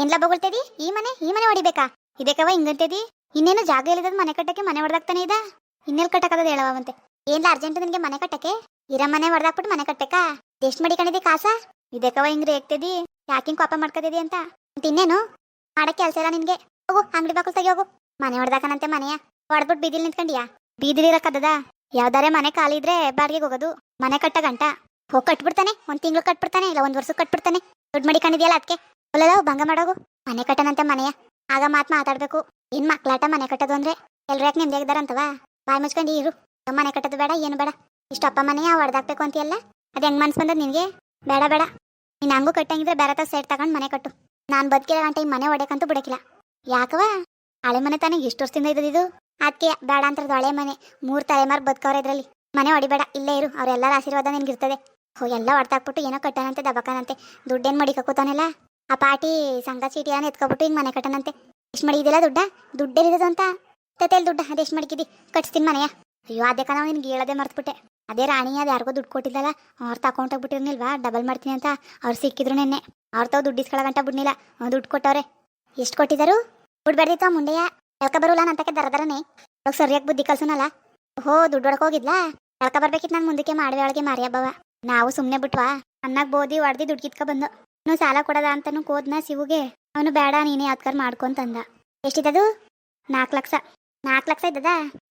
ಏನ್ಲ ಬೊಗಳ್ತೇದಿ? ಈ ಮನೆ ಈ ಮನೆ ಹೊಡಿಬೇಕಾ? ಇದಕ್ಕವ ಹಿಂಗಂತೇದಿ? ಇನ್ನೇನು ಜಾಗ ಇಲ್ಲದ ಮನೆ ಕಟ್ಟಕ್ಕೆ ಮನೆ ಹೊಡೆದಾಗ್ತಾನೆ ಇದ? ಇನ್ನೆಲ್ ಕಟ್ಟಕದ ಹೇಳವಂತೆ ಏನ್ಲ ಅರ್ಜೆಂಟ್ ನಿನ್ಗೆ ಮನೆ ಕಟ್ಟಕ್ಕೆ? ಇರ ಮನೆ ಹೊಡೆದಾಕ್ಬಿಟ್ಟು ಮನೆ ಕಟ್ಟಬೇಕಾ ಎಷ್ಟ್ ಮಡಿಕೊಂಡಿದಿ ಕಾಸ? ಇದಕ್ಕವ ಹಿಂಗ್ರಿ ರೇಗ್ತೇದಿ? ಯಾಕಿಂಗ್ ಕೋಪ ಮಾಡ್ಕೋತಿದಿ ಅಂತ? ಇನ್ನೇನು? ಮಾಡಕ್ ಕೆಲ್ಸ ಇಲ್ಲ ನಿನ್ಗೆ. ಹೋಗು, ಅಂಗಡಿ ಬಾಕಲ್ ತಗಿ ಹೋಗು ಮನೆ ಹೊಡೆದಾಕನಂತೆ ಮನೆಯ. ಹೊಡ್ಬಿಟ್ಟು ಬೀದಿಲಿ ನಿಂತ್ಕೊಂಡಿಯಾ? ಬೀದಿಲಿ ಇರಕ್ಕದ ಯಾವ್ದಾರೆ ಮನೆ ಖಾಲಿ ಇದ್ರೆ ಬಾಡಿಗೆಗೆ ಹೋಗೋದು. ಮನೆ ಕಟ್ಟ ಗಂಟ. ಹೋಗಿ ಕಟ್ಬಿಡ್ತಾನೆ. ಒಂದ್ ತಿಂಗಳು ಕಟ್ಬಿಡ್ತಾನೆ, ಇಲ್ಲ ಒಂದ್ ವರ್ಷ ಕಟ್ಬಿಡ್ತಾನೆ. ದುಡ್ಡು ಮಡಿಕೊಂಡಿದ್ಯಲ್ಲ ಅದಕ್ಕೆ ಒಳ್ಳೆದ ಭಂಗ ಮಾಡೋಗು. ಮನೆ ಕಟ್ಟನಂತೆ ಮನೆಯ. ಆಗ ಮಾತ್ ಮಾತಾಡ್ಬೇಕು. ಇನ್ ಮಕ್ಳಾಟ ಮನೆ ಕಟ್ಟೋದು ಅಂದ್ರೆ ಎಲ್ರು ಯಾಕೆ ನಿಮ್ದೇ ಇದ್ದಾರಂತವ? ಬಾಯ್ ಮುಚ್ಕೊಂಡು ಇರು. ಮನೆ ಕಟ್ಟೋದು ಬೇಡ, ಏನು ಬೇಡ. ಇಷ್ಟ ಅಪ್ಪ ಮನೆಯ ಹೊಡೆದಾಕ್ಬೇಕು ಅಂತೀಯಲ್ಲ? ಅದ್ ಹೆಂಗ್ ಮನ್ಸ್ ಬಂದದ್ ನಿನ್ಗೆ? ಬೇಡ ಬೇಡ. ನೀನ್ ಹಂಗೂ ಕಟ್ಟಂಗಿದ್ರೆ ಬೇರೆ ತ ಸೆಟ್ ತಗೊಂಡ್ ಮನೆ ಕಟ್ಟು. ನಾನ್ ಬದುಕಿರೋ ಗಂಟೆ ಈ ಮನೆ ಹೊಡೆಕಂತೂ ಬಿಡಕಿಲ್ಲ. ಯಾಕವ ಹಳೆ ಮನೆ ತಾನೇ ಎಷ್ಟು ವರ್ಷದಿಂದ ಇದ್ದದ್ದು ಇದು. ಅದಕ್ಕೆ ಬೇಡ ಅಂತ ಹಳೆ ಮನೆ. ಮೂರ್ ತಲೆಮಾರು ಬದುಕವ್ರೆ ಇದ್ರಲ್ಲಿ. ಮನೆ ಹೊಡಿಬೇಡ ಇಲ್ಲೇ ಇರು. ಅವರೆಲ್ಲರ ಆಶೀರ್ವಾದ ನಿನ್ಗಿರ್ತದೆ. ಹೋ, ಎಲ್ಲ ಹೊಡ್ತಾಕ್ಬಿಟ್ಟು ಏನೋ ಕಟ್ಟನಂತೆ, ದಬಕನಂತೆ. ದುಡ್ಡೇನ್ ಮಡಿ ಕಕ್ಕೋತಾನೆಲ್ಲ ಆ ಪಾಟಿ ಸಂಘ ಚೀಟಿ ಅನ್ನ ಎತ್ಕೊಬಿಟ್ಟು ಹಿಂಗ್ ಮನೆ ಕಟ್ಟನಂತೆ. ಎಷ್ಟು ಮಡಿದಿಲ್ಲ ದುಡ್ಡ? ದುಡ್ಡೇನಿರೋದು ಅಂತ. ತೆತೆಲ್ ದುಡ್ಡ. ಅದೆಷ್ಟು ಮಡಿಕಿದಿ ಕಟ್ಸ್ತೀನಿ ಮನೆಯ. ಅಯ್ಯೋ, ಅದೇ ಕಣ, ನಿನ್ಗೆ ಹೇಳದೆ ಮರ್ತ್ಬಿಟ್ಟೆ. ಅದೇ ರಾಣಿ, ಅದು ಯಾರಿಗೋ ದುಡ್ಡು ಕೊಟ್ಟಿದ್ದಲ್ಲ. ಅವ್ರ ಅಕೌಂಟ್ ಬಿಟ್ಟಿರ್ನಿಲ್ವಾ ಡಬಲ್ ಮಾಡ್ತೀನಿ ಅಂತ. ಅವ್ರು ಸಿಕ್ಕಿದ್ರು ನೆನ್ನೆ. ಅವ್ರ ತಾವ್ ದುಡ್ಡು ಇಸ್ಕೊಳ್ಳೋ ಗಂಟ ಬಿಡ್ನಿಲ್ಲ. ದುಡ್ಡು ಕೊಟ್ಟವ್ರೆ. ಎಷ್ಟು ಕೊಟ್ಟಿದ್ದಾರು? ಬಿಡ್ಬೇಡ್ದಿತ್ತ ಮುಂಡೆಯ ಎಳ್ಕ ಬರೋಲ್ಲ ನಂತಕ್ಕೆ ದರ ಅವ್ರಿಗೆ ಸರಿಯಾಗಿ ಬುದ್ಧಿ ಕಲ್ಸೋನಲ್ಲ. ಓಹೋ, ದುಡ್ಡು ಹೊಡ್ಕ ಹೋಗಿದ್ಲಾ? ಎಳ್ಕ ಬರ್ಬೇಕಿತ್ತು ನಾನು ಮುಂದಕ್ಕೆ, ಮಾಡುವೆ ಒಳಗೆ ಮಾರಿಯಬ್ಬವ ನಾವು ಸುಮ್ಮನೆ ಬಿಟ್ವಾ? ಅನ್ನಾಗ ಬೋದಿ ಹೊಡ್ದಿ ದುಡ್ಡು ಕಿತ್ಕ ಬಂದು. ಇನ್ನು ಸಾಲ ಕೊಡದ ಅಂತಾನು ಕೋದ್ನ ಶಿವುಗೆ. ಅವನು ಬೇಡ, ನೀನೇ ಯಾತ್ಕರ್ ಮಾಡ್ಕೊಂತಂದ. ಎಷ್ಟಿದ್ದದು? ನಾಲ್ಕು ಲಕ್ಷ. ನಾಲ್ಕು ಲಕ್ಷ ಇದ್ದದ?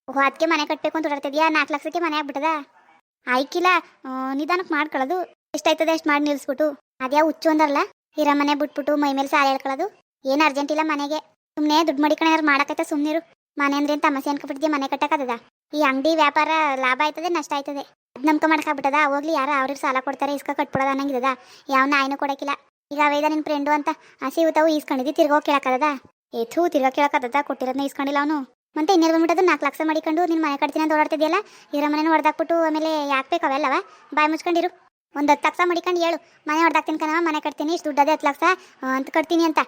ಓಹೋ ಅದಕ್ಕೆ ಮನೆ ಕಟ್ಟಬೇಕು ಅಂತ ಹೊರಡ್ತಿದ್ಯಾ ನಾಲ್ಕು ಲಕ್ಷಕ್ಕೆ ಮನೆ ಆಗ್ಬಿಟ್ಟದ? ಆಯ್ಕಿಲ್ಲ ನಿಧಾನಕ್ಕೆ ಮಾಡ್ಕೊಳ್ಳೋದು ಎಷ್ಟಾಯ್ತದೆ ಎಷ್ಟು ಮಾಡಿ ನಿಲ್ಸ್ಬಿಟ್ಟು ಅದ್ಯಾವ ಹುಚ್ಚು ಅಂದರಲ್ಲ? ಇರ ಮನೆ ಬಿಟ್ಬಿಟ್ಟು ಮೈ ಮೇಲೆ ಸಾಲ ಹೇಳ್ಕೊಳ್ಳೋದು ಏನು ಅರ್ಜೆಂಟ್ ಇಲ್ಲ ಮನೆಗೆ. ಸುಮ್ಮನೆ ದುಡ್ಡು ಮಡಿಕಣ ಮಾಡಕೈತೆ ಸುಮ್ಮನಿರು ಮನೆ ಅಂದ್ರೆ ತಮಸೆ ಅನ್ಕೊಬಿಟ್ಟಿದ್ಯಾ ಮನೆ ಕಟ್ಟಕತ್ತದ ಈ ಅಂಗಡಿ ವ್ಯಾಪಾರ ಲಾಭ ಆಯ್ತದೆ, ನಷ್ಟ ಆಯ್ತದೆ? ನಂಬ್ಕ ಮಾಡ್ಕೊಬಿಟ್ಟದ ಹೋಗ್ಲಿ ಯಾರು ಅವ್ರಿಗೆ ಸಾಲ ಕೊಡ್ತಾರೆ, ಇಸ್ಕ ಕಟ್ಬಿಡೋದ ಅನ್ನಂಗಿದದ? ಯಾವ ನಾಯಿನೂ ಕೊಡಕಿಲ್ಲ ಈಗ ಅವೇದ ನಿನ್ನ ಫ್ರೆಂಡು ಅಂತ ಹಸಿ ತಾವು ಈಸ್ಕೊಂಡಿದ್ದಿ ತಿರ್ಗೋ ಕೇಳಕ್ಕದ ಏತು ತಿರ್ಗೋ ಕೇಳಕ್ಕದ ಕೊಟ್ಟಿರೋದನ್ನ ಇಸ್ಕೊಂಡಿಲ್ಲ ಅವನು. ಮತ್ತೆ ಇನ್ನೇನು ಬಂದ್ಬಿಟ್ಟದು ನಾಲ್ಕು ಲಕ್ಷ ಮಾಡಿಕೊಂಡು ನಿನ್ನ ಮನೆ ಕಟ್ತೀನಿ ಅಂತ ಓಡಾಡ್ತಿದ್ಯಲ್ಲ? ಇರೋ ಮನೇನ ಹೊಡೆದಾಕ್ಬಿಟ್ಟು ಆಮೇಲೆ ಯಾಕೆ ಬೇಕು ಅವೆಲ್ಲವ ಬಾಯ್ ಮುಚ್ಕೊಂಡಿರು. ಒಂದು ಹತ್ತು ಲಕ್ಷ ಮಾಡಿಕೊಂಡು ಹೇಳು ಮನೆ ಹೊಡೆದಾಕ್ತೀನಿ ಕಣವ ಮನೆ ಕಟ್ತೀನಿ, ಇಷ್ಟು ದುಡ್ಡದೇ ಹತ್ತು ಲಕ್ಷ ಅಂತ ಕಟ್ತೀನಿ ಅಂತ.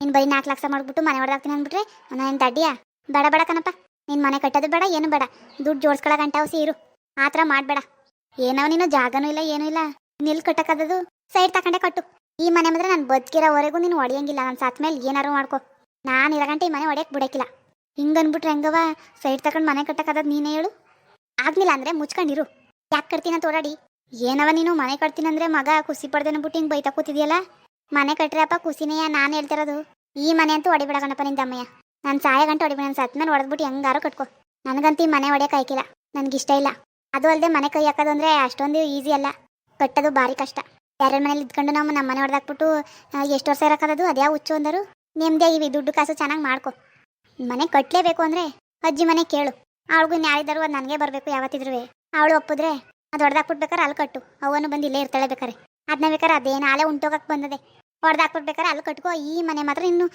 ನೀನು ಬರೀ ನಾಲ್ಕು ಲಕ್ಷ ಮಾಡ್ಬಿಟ್ಟು ಮನೆ ಹೊಡೆದಾಕ್ತೀನಿ ಅಂದ್ಬಿಟ್ರೆ ನಾನು ದಡ್ಡಿಯಾ? ಬೇಡ ಬೇಡ ಕಣಪ್ಪ. ನಿನ್ನ ಮನೆ ಕಟ್ಟೋದು ಬೇಡ, ಏನು ಬೇಡ. ದುಡ್ಡು ಜೋಡಿಸ್ಕೊಳ್ಳೋ ಸೀರು. ಆ ಥರ ಮಾಡಬೇಡ. ಏನವ ನೀನು? ಜಾಗನೂ ಇಲ್ಲ, ಏನೂ ಇಲ್ಲ. ನಿಲ್ ಕಟ್ಟಕ್ಕದದು ಸೈಡ್ ತಕೊಂಡೆ ಕಟ್ಟು. ಈ ಮನೆ ಮಾತ್ರ ನಾನು ಬದುಕಿರೋವರೆಗೂ ನೀನು ಹೊಡೆಯಂಗಿಲ್ಲ. ನನ್ನ ಸಾತ್ ಮೇಲೆ ಏನಾರು ಮಾಡ್ಕೊ. ನಾನು ಇರೋ ಗಂಟೆ ಈ ಮನೆ ಹೊಡೆಯಕ್ಕೆ ಬಿಡಕ್ಕಿಲ್ಲ. ಹಿಂಗನ್ಬಿಟ್ರೆ ಹೆಂಗವ ಸೈಡ್ ತಕೊಂಡು ಮನೆ ಕಟ್ಟಕ್ಕದ ನೀನೇ ಹೇಳು? ಆಗ್ಲಿಲ್ಲ ಅಂದ್ರೆ ಮುಚ್ಕೊಂಡಿರು. ಯಾಕೆ ಕಟ್ತೀನಿ ತೋರಾಡಿ? ಏನವ ನೀನು ಮನೆ ಕಟ್ತೀನಂದ್ರೆ ಮಗ ಖುಷಿ ಪಡ್ದೇನ ಬಿಟ್ಟು ಹಿಂಗೆ ಬೈತಾ ಕೂತಿದ್ಯಲ್ಲ? ಮನೆ ಕಟ್ಟ್ರಪ್ಪ ಖುಷಿನೇಯ ನಾನು ಹೇಳ್ತಿರೋದು. ಈ ಮನೆ ಅಂತೂ ಹೊಡಿಬೇಡ ಕಣಪ್ಪ ನಿಂದ ಅಮ್ಮಯ್ಯ. ನಾನು ಸಾಯ ಗಂಟೆ ಹೊಡಿಬೇಡ. ನಾನು ಸತ್ ಮೇಲೆ ಹೊಡೆದ್ಬಿಟ್ಟು ಹೆಂಗಾರು ಕಟ್ಕೊ. ನನಗಂತೂ ಈ ಮನೆ ಒಡೆಯಕ್ಕೆ ಆಯ್ಕಿಲ್ಲ. ನನಗೆ ಇಷ್ಟ ಇಲ್ಲ. ಅದು ಅಲ್ಲದೆ ಮನೆ ಕೈ ಅಂದ್ರೆ ಅಷ್ಟೊಂದು ಈಸಿ ಅಲ್ಲ. ಕಟ್ಟೋದು ಭಾರಿ ಕಷ್ಟ. ಯಾರ್ಯಾರ ಮನೇಲಿ ಇದ್ಕೊಂಡು ನಾವು ನಮ್ಮ ಮನೆ ಹೊಡೆದಾಕ್ಬಿಟ್ಟು ಎಷ್ಟು ವರ್ಷ ಇರಕ್ಕದದು ಅದ್ಯಾವ ಹುಚ್ಚು ಅಂದರು? ನೆಮ್ಮದಿ ಇವಿ ದುಡ್ಡು ಕಾಸು ಚೆನ್ನಾಗಿ ಮಾಡ್ಕೊ. ಮನೆ ಕಟ್ಟಲೇಬೇಕು ಅಂದರೆ ಅಜ್ಜಿ ಮನೆ ಕೇಳು. ಅವಳಿಗೂ ಯಾರಿದ್ದಾರು ಅದು ನನಗೆ ಬರಬೇಕು ಯಾವತ್ತಿದ್ರೂ ಅವಳು ಒಪ್ಪಿದ್ರೆ ಅದು ಹೊಡೆದಾಕ್ಬಿಟ್ಬೇಕಾರೆ ಅಲ್ಲಿ ಕಟ್ಟು. ಅವನು ಬಂದು ಇಲ್ಲೇ ಇರ್ತಾಳೆ ಬೇಕಾರೆ. ಅದನ್ನ ಬೇಕಾದ್ರೆ ಅದೇನು ಆಲೆ ಉಂಟೋಗಕ್ಕೆ ಬಂದದೆ. ಹೊಡೆದಾಕ್ಬಿಡ್ಬೇಕಾರೆ ಅಲ್ಲಿ ಕಟ್ಕೋ, ಈ ಮನೆ ಮಾತ್ರ ಇನ್ನು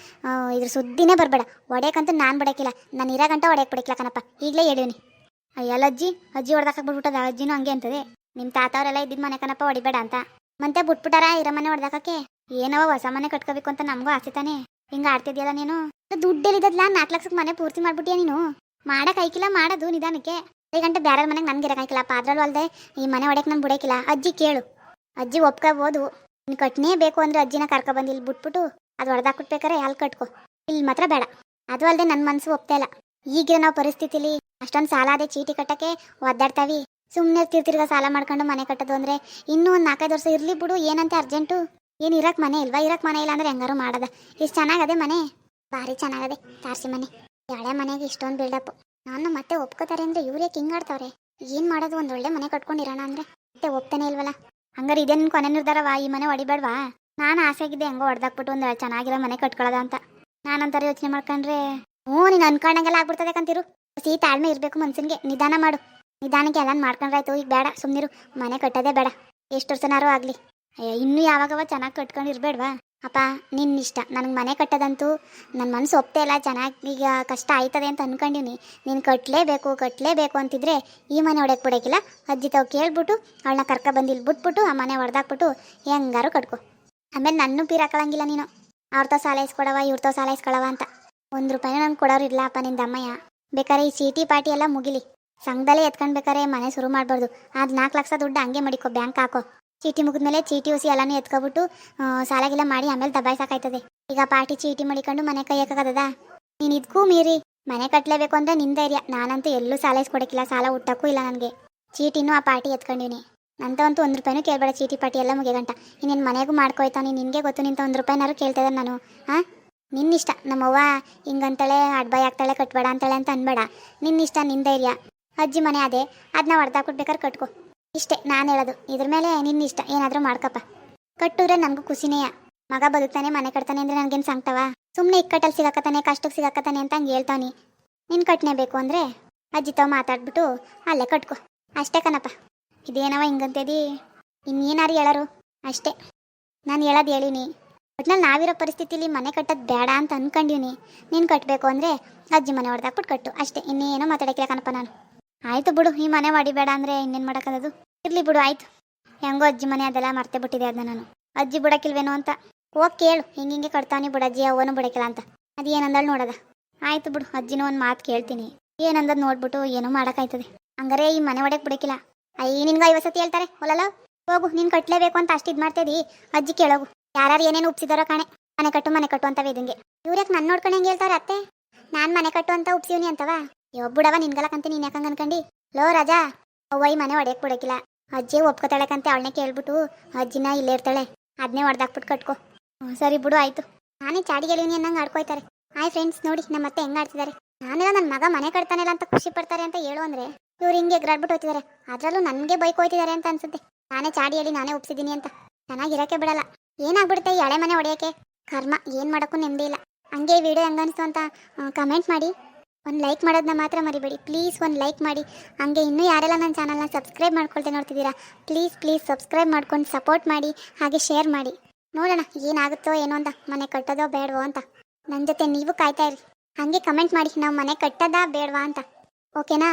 ಇದ್ರ ಸುದ್ದಿನೇ ಬರಬೇಡ. ಒಡೆಯಕ್ಕಂತೂ ನಾನು ಬಡಕಿಲ್ಲ ನಾನು ಇರೋ ಗಂಟ ಒಡೆಯಕ್ಕೆ ಬಿಡಕ್ಕಿಲ್ಲ ಕಣಪ್ಪ. ಈಗಲೇ ಹೇಳಿವ್ನಿ. ಅಯ್ಯಲ್ಲ ಅಜ್ಜಿ ಅಜ್ಜಿ ಹೊಡೆದಾಕ್ಬಿಟ್ಬಿಟ್ಟದ ಅಜ್ಜಿನೂ ಹಂಗೆ ಅಂತದೆ. ನಿಮ್ಮ ತಾತವರೆಲ್ಲ ಇದ್ದಿದ್ದು ಮನೆ ಕನಪ್ಪ ಹೊಡಿಬೇಡ ಅಂತ. ಮತ್ತೆ ಬಿಟ್ಬಿಟ್ಟಾರ ಇರೋ ಮನೆ ಹೊಡೆದಾಕಕ್ಕೆ? ಏನವ ಹೊಸ ಮನೆ ಕಟ್ಕೋಬೇಕು ಅಂತ ನಮಗೂ ಆಸೆ ತಾನೆ. ಹಿಂಗೆ ಆಡ್ತಿದ್ಯಲ್ಲ ನೀನು? ದುಡ್ಡೆಲ್ಲಿದ್ದಲ್ಲ ನಾಲ್ಕು ಲಕ್ಷಕ್ಕೆ ಮನೆ ಪೂರ್ತಿ ಮಾಡ್ಬಿಟ್ಟಿಯ ನೀನು? ಮಾಡಕ್ ಐಕಿಲ್ಲ ಮಾಡೋದು ನಿಧಾನಕ್ಕೆ. ಈ ಗಂಟೆ ಬೇರೆ ಮನೆಗೆ ನನ್ಗೆ ಇರಕ್ಕಾಯ್ಕಿಲ್ಲಪ್ಪ ಪಾದ್ರಲ್ಲೂ ಅಲ್ಲದೆ ಈ ಮನೆ ಒಡೆಯಕ್ಕೆ ನಾನು ಬಿಡಕ್ಕಿಲ್ಲ ಅಜ್ಜಿ ಕೇಳು. ಅಜ್ಜಿ ಒಪ್ಕೋಬೋದು. ನೀನು ಕಟ್ನೇ ಬೇಕು ಅಂದ್ರೆ ಅಜ್ಜಿನ ಕರ್ಕೊ ಬಂದಿಲ್ ಬಿಟ್ಬಿಟ್ಟು ಅದು ಹೊಡೆದಾಕ್ಬಿಟ್ಬೇಕಾರೆ ಅಲ್ಲಿ ಕಟ್ಕೊ? ಇಲ್ಲಿ ಮಾತ್ರ ಬೇಡ. ಅದು ಅಲ್ಲದೆ ನನ್ನ ಮನಸ್ಸು ಒಪ್ತಾ ಇಲ್ಲ. ಈಗಿರೋ ನಾವು ಪರಿಸ್ಥಿತಿಲಿ ಅಷ್ಟೊಂದು ಸಾಲ ಅದೇ ಚೀಟಿ ಕಟ್ಟಕ್ಕೆ ಒದ್ದಾಡ್ತಾವಿ. ಸುಮ್ಮನೆ ತಿರ್ತಿರ್ಗ ಸಾಲ ಮಾಡ್ಕೊಂಡು ಮನೆ ಕಟ್ಟೋದು ಅಂದ್ರೆ ಇನ್ನೂ ಒಂದು ನಾಲ್ಕೈದು ವರ್ಷ ಇರ್ಲಿ ಬಿಡು, ಏನಂತೆ ಅರ್ಜೆಂಟು? ಏನು ಇರಕ್ ಮನೆ ಇಲ್ವಾ? ಇರಕ್ ಮನೆ ಇಲ್ಲ ಅಂದ್ರೆ ಹೆಂಗಾರು ಮಾಡದ? ಇಷ್ಟು ಚೆನ್ನಾಗದೆ ಮನೆ? ಭಾರಿ ಚೆನ್ನಾಗದೆ, ತಾರ್ಸಿ ಮನೆ. ಯಾಳೆ ಮನೆಗೆ ಇಷ್ಟೊಂದು ಬಿಲ್ಡಪ್ ನಾನು ಮತ್ತೆ ಒಪ್ಕೋತಾರೆ ಅಂದ್ರೆ ಇವ್ರೇ ಕಿಂಗಾಡ್ತಾವ್ರೆ ಏನ್ ಮಾಡೋದು? ಒಂದ್ ಒಳ್ಳೆ ಮನೆ ಕಟ್ಕೊಂಡಿರೋಣ ಅಂದ್ರೆ? ಮತ್ತೆ ಒಪ್ತಾನೆ ಇಲ್ವಲ್ಲ? ಹಂಗಾರೆ ಇದೇನ್ ಕೊನೆ ನಿರ್ಧಾರವಾ? ಈ ಮನೆ ಹೊಡಿಬೇಡ್ವಾ ನಾನು ಆಸೆ ಆಗಿದ್ದೆ ಹೆಂಗೋ ಹೊಡೆದಾಕ್ಬಿಟ್ಟು ಒಂದು ಚೆನ್ನಾಗಿರೋ ಮನೆ ಕಟ್ಕೊಳ್ಳೋದ ಅಂತ. ನಾನಂತಾರೆ ಯೋಚನೆ ಮಾಡ್ಕೊಂಡ್ರೆ ಹ್ಞೂ, ನೀನು ಅನ್ಕೊಂಡಂಗೆಲ್ಲ ಆಗ್ಬಿಡ್ತದೆ ಕಂತಿರು. ಸೀ ತಾಳ್ಮೆ ಇರಬೇಕು ಮನ್ಸನ್ಗೆ. ನಿಧಾನ ಮಾಡು. ನಿಧಾನಕ್ಕೆ ಎಲ್ಲ ಮಾಡ್ಕೊಂಡ್ರಾಯ್ತು. ಈಗ ಬೇಡ ಸುಮ್ಮನಿರು ಮನೆ ಕಟ್ಟೋದೇ ಬೇಡ. ಎಷ್ಟು ವರ್ಷನಾರು ಆಗಲಿ. ಇನ್ನೂ ಯಾವಾಗವ ಚೆನ್ನಾಗಿ ಕಟ್ಕೊಂಡು ಇರಬೇಡ್ವಾ? ಅಪ್ಪ ನಿನ್ನ ಇಷ್ಟ. ನನಗೆ ಮನೆ ಕಟ್ಟೋದಂತೂ ನನ್ನ ಮನಸ್ಸು ಒಪ್ತೇ ಇಲ್ಲ. ಚೆನ್ನಾಗಿ ಈಗ ಕಷ್ಟ ಆಯ್ತದೆ ಅಂತ ಅನ್ಕೊಂಡಿವ್ನಿ. ನೀನು ಕಟ್ಟಲೇಬೇಕು ಕಟ್ಟಲೇಬೇಕು ಅಂತಿದ್ರೆ ಈ ಮನೆ ಹೊಡೆಯಕ್ಕೆ ಬಿಡೋಕ್ಕಿಲ್ಲ. ಅಜ್ಜಿ ತಾವು ಕೇಳ್ಬಿಟ್ಟು, ಅವಳನ್ನ ಕರ್ಕ ಬಂದು ಇಲ್ಲಿ ಬಿಟ್ಬಿಟ್ಟು, ಆ ಮನೆ ಹೊಡೆದಾಕ್ಬಿಟ್ಟು ಹೆಂಗಾರು ಕಟ್ಕೊ. ಆಮೇಲೆ ನನ್ನೂ ಪೀರ್ ನೀನು. ಅವ್ರ ತಾವು ಸಾಲ ಇಸ್ಕೊಡವ ಇವ್ರ ತಾವ್ ಸಾಲ ಇಸ್ಕೊಳವ ಅಂತ. ಒಂದು ರೂಪಾಯಿ ನಂಗೆ ಕೊಡೋರು ಇಲ್ಲ ಅಪ್ಪ ನಿಂದ ಅಮ್ಮಯ್ಯ. ಬೇಕಾರೆ ಈ ಚೀಟಿ ಪಾರ್ಟಿ ಎಲ್ಲ ಮುಗಿಲಿ. ಸಂಘದಲ್ಲೇ ಎತ್ಕೊಂಡ್ ಬೇಕಾರೆ ಮನೆ ಶುರು ಮಾಡಬಾರ್ದು. ಅದು ನಾಲ್ಕು ಲಕ್ಷ ದುಡ್ಡು ಹಂಗೆ ಮಡಿಕೋ, ಬ್ಯಾಂಕ್ ಹಾಕೋ. ಚೀಟಿ ಮುಗಿದ್ಮೇಲೆ ಚೀಟಿ ಉಸಿ ಎಲ್ಲನೂ ಎತ್ಕೊಬಿಟ್ಟು ಸಾಲಗಿಲ್ಲ ಮಾಡಿ ಆಮೇಲೆ ದಬಾಯಿಸಾಕಾಯ್ತದೆ ಈಗ ಪಾರ್ಟಿ ಚೀಟಿ ಮಡಿಕೊಂಡು ಮನೆ ಕೈಯಕ್ಕಾಗದ ನೀನು ಇದಕ್ಕೂ ಮೀರಿ. ಮನೆ ಕಟ್ಟಲೇಬೇಕು ಅಂದ್ರೆ ನಿನ್ ಧೈರ್ಯ. ನಾನಂತೂ ಎಲ್ಲೂ ಸಾಲ ಇಸ್ಕೊಡಕ್ಕಿಲ್ಲ ಸಾಲ ಹುಟ್ಟಕ್ಕೂ ಇಲ್ಲ ನನಗೆ. ಚೀಟಿನೂ ಆ ಪಾರ್ಟಿ ಎತ್ಕೊಂಡಿನಿ. ನಂತವಂತೂ ಒಂದು ರೂಪಾಯಿನೂ ಕೇಳಬೇಡ. ಚೀಟಿ ಪಾರ್ಟಿ ಎಲ್ಲ ಮುಗಿಗಂಟ ಇನ್ನೇನು ಮನೆಗೂ ಮಾಡ್ಕೊಯ್ತಾನೆ. ನಿನಗೆ ಗೊತ್ತು ನಿಂತ ಒಂದು ರೂಪಾಯಿನಾರು ಕೇಳ್ತಾ ನಾನು. ಹಾಂ ನಿನ್ನಿಷ್ಟ, ನಮ್ಮವ್ವ ಹಿಂಗಂತಾಳೆ, ಅಡ್ಬಾಯ್ ಆಗ್ತಾಳೆ, ಕಟ್ಬೇಡ ಅಂತಾಳೆ ಅಂತ ಅನ್ಬೇಡ. ನಿನ್ನಿಷ್ಟ ನಿನ್ನ ಧೈರ್ಯ. ಅಜ್ಜಿ ಮನೆ ಅದೇ ಅದನ್ನ ಹೊಡೆದಾಕ್ಬಿಡ್ಬೇಕಾದ್ರೆ ಕಟ್ಕೊ. ಇಷ್ಟೇ, ನಾನು ಹೇಳೋದು. ಇದ್ರ ಮೇಲೆ ನಿನ್ನಿಷ್ಟ, ಏನಾದರೂ ಮಾಡ್ಕಪ್ಪ. ಕಟ್ಟಿದ್ರೆ ನನಗೂ ಖುಷಿನೇಯ. ಮಗ ಬದುಕ್ತಾನೆ, ಮನೆ ಕಟ್ತಾನೆ ಅಂದ್ರೆ ನನಗೇನು ಸಂಕಟವ ಸುಮ್ಮನೆ ಇಕ್ಕಟ್ಟಲ್ಲಿ ಸಿಗಾಕತ್ತಾನೆ ಕಷ್ಟಕ್ಕೆ ಸಿಗಾಕತ್ತಾನೆ ಅಂತ ಹಂಗೆ ಹೇಳ್ತಾನೆ ನಿನ್ ಕಟ್ನೆ ಬೇಕು ಅಂದರೆ ಅಜ್ಜಿ ತಾವ ಮಾತಾಡ್ಬಿಟ್ಟು ಅಲ್ಲೇ ಕಟ್ಕೊ. ಅಷ್ಟೇ ಕಣಪ್ಪ. ಇದೇನವ ಹಿಂಗಂತದಿ? ಇನ್ನೇನಾರು ಹೇಳರು? ಅಷ್ಟೇ. ನಾನು ಹೇಳೋದು ಹೇಳಿನಿ. ಒಟ್ನಲ್ಲಿ ನಾವಿರೋ ಪರಿಸ್ಥಿತಿಲಿ ಮನೆ ಕಟ್ಟೋದು ಬೇಡ ಅಂತ ಅನ್ಕೊಂಡಿವ್ನಿ. ನೀನು ಕಟ್ಟಬೇಕು ಅಂದರೆ ಅಜ್ಜಿ ಮನೆ ಹೊಡೆದಾಕ್ಬಿಟ್ಟು ಕಟ್ಟು. ಅಷ್ಟೇ, ಇನ್ನೇನೋ ಮಾತಾಡಕ್ಕೆ ಕಣಪ್ಪ ನಾನು. ಆಯ್ತು ಬಿಡು, ಈ ಮನೆ ಮಾಡಿಬೇಡ ಅಂದರೆ ಇನ್ನೇನು ಮಾಡೋಕ್ಕದು ಇರಲಿ ಬಿಡು, ಆಯ್ತು. ಹೆಂಗೋ ಅಜ್ಜಿ ಮನೆ ಅದೆಲ್ಲ ಮರ್ತೆ ಬಿಟ್ಟಿದೆ ಅದನ್ನ ನಾನು. ಅಜ್ಜಿ ಬಿಡಕ್ಕಿಲ್ವೇನೋ ಅಂತ. ಹೋಗಿ ಕೇಳು ಹಿಂಗೆ ಹಿಂಗೆ ಕಟ್ತಾವನಿ ಅಜ್ಜಿ ಅವನು ಬಿಡಕ್ಕಿಲ್ಲ ಅಂತ. ಅದು ಏನಂದಳು ನೋಡದ? ಆಯ್ತು ಬಿಡು, ಅಜ್ಜಿನೂ ಒಂದು ಮಾತು ಕೇಳ್ತೀನಿ. ಏನಂದದ್ ನೋಡ್ಬಿಟ್ಟು ಏನೋ ಮಾಡೋಕ್ಕಾಯ್ತದೆ. ಹಂಗಾರೆ ಈ ಮನೆ ಒಡೆಯಕ್ಕೆ ಬಿಡಕ್ಕಿಲ್ಲ. ಅಯ್ಯ, ನಿನ್ಗೆ ಐವತ್ತು ಸತಿ ಹೇಳ್ತಾರೆ. ಹೊಲಲ್ಲ ಹೋಗು, ನೀನು ಕಟ್ಟಲೇಬೇಕು ಅಂತ ಅಷ್ಟು ಇದು ಮಾಡ್ತಾಯಿದ್ದೀ ಅಜ್ಜಿ ಕೇಳೋಗು. ಯಾರು ಏನೇನು ಉಪ್ಸಿದಾರೋ ಕಾಣೆ, ಮನೆ ಕಟ್ಟು ಮನೆ ಕಟ್ಟು ಅಂತ ಇದಂಗೆ ಇವ್ರ್ಯಾಕೆ ನನ್ನ ನೋಡ್ಕೊಂಡು ಹೆಂಗೆ ಹೇಳ್ತಾರೆ ಅತ್ತೆ? ನಾನು ಮನೆ ಕಟ್ಟು ಅಂತ ಉಪ್ಸಿವ್ನಿ ಅಂತವ? ಒಬ್ಬುಡವ ನಿನ್ಗಲಕ್ಕಂತ ನೀನು ಯಾಕಂಗೆ ಅನ್ಕಂಡು? ಲೋ, ರಾಜಾ ಅವ್ವ ಈ ಮನೆ ಒಡೆಯಕ್ಕೆ ಬಿಡಕ್ಕಿಲ್ಲ ಅಜ್ಜಿ ಒಪ್ಕೊತಾಳಕಂತೆ ಅವಳನ್ನೇ ಕೇಳ್ಬಿಟ್ಟು, ಅಜ್ಜಿನ ಇಲ್ಲೇ ಇರ್ತಾಳೆ. ಅದನ್ನೇ ಹೊಡೆದಾಕ್ಬಿಟ್ಟು ಕಟ್ಕೊ. ಸರಿ ಬಿಡು, ಆಯ್ತು. ನಾನೇ ಚಾಡಿಗೆಳಿವ್ನಿ ಅನ್ನಂಗೆ ಆಡ್ಕೊಯ್ತಾರೆ. ಹಾಯ್ ಫ್ರೆಂಡ್ಸ್ ನೋಡಿ ನಮ್ಮ ಅತ್ತೆ ಹೆಂಗ್ ಆಡ್ತಿದ್ದಾರೆ ನಾನೆಲ್ಲ ನನ್ನ ಮಗ ಮನೆ ಕಟ್ತಾನಿಲ್ಲ ಅಂತ ಖುಷಿ ಪಡ್ತಾರೆ ಅಂತ ಹೇಳು ಅಂದ್ರೆ, ಇವ್ರು ಹಿಂಗೆ ಎಗ್ರಾಡ್ಬಿಟ್ಟು ಹೋಗ್ತಿದ್ದಾರೆ ಅದ್ರಲ್ಲೂ ನನಗೆ ಬೈಕ್ ಹೋಯ್ತಿದ್ದಾರೆ ಅಂತ ಅನ್ಸುತ್ತೆ. ನಾನೇ ಚಾಡಿ ಹೇಳಿ ನಾನೇ ಒಪ್ಸಿದ್ದೀನಿ ಅಂತ. ಚೆನ್ನಾಗಿರೋಕ್ಕೆ ಬಿಡಲ್ಲ. ಏನಾಗ್ಬಿಡುತ್ತೆ ಈ ಹಳೆ ಮನೆ ಹೊಡೆಯೋಕೆ ಕರ್ಮ, ಏನು ಮಾಡೋಕ್ಕೂ ನೆಮ್ಮದಿ ಇಲ್ಲ. ಹಂಗೆ ವಿಡಿಯೋ ಹೆಂಗ ಅನಿಸ್ತು ಅಂತ ಕಮೆಂಟ್ ಮಾಡಿ. ಒಂದು ಲೈಕ್ ಮಾಡೋದನ್ನ ಮಾತ್ರ ಮರಿಬೇಡಿ. ಪ್ಲೀಸ್ ಒಂದು ಲೈಕ್ ಮಾಡಿ. ಹಂಗೆ ಇನ್ನೂ ಯಾರೆಲ್ಲ ನನ್ನ ಚಾನಲ್ನ ಸಬ್ಸ್ಕ್ರೈಬ್ ಮಾಡ್ಕೊಳ್ತೇನೆ ನೋಡ್ತಿದ್ದೀರಾ ಪ್ಲೀಸ್ ಪ್ಲೀಸ್ ಸಬ್ಸ್ಕ್ರೈಬ್ ಮಾಡ್ಕೊಂಡು ಸಪೋರ್ಟ್ ಮಾಡಿ, ಹಾಗೆ ಶೇರ್ ಮಾಡಿ. ನೋಡೋಣ, ಏನಾಗುತ್ತೋ ಏನೋ ಅಂತ. ಮನೆ ಕಟ್ಟೋದೋ ಬೇಡವೋ ಅಂತ. ನನ್ನ ಜೊತೆ ನೀವು ಕಾಯ್ತಾ ಇರಿ ಹಾಗೆ ಕಮೆಂಟ್ ಮಾಡಿ. ನಾವು ಮನೆ ಕಟ್ಟೋದಾ ಬೇಡವಾ ಅಂತ. ಓಕೆನಾ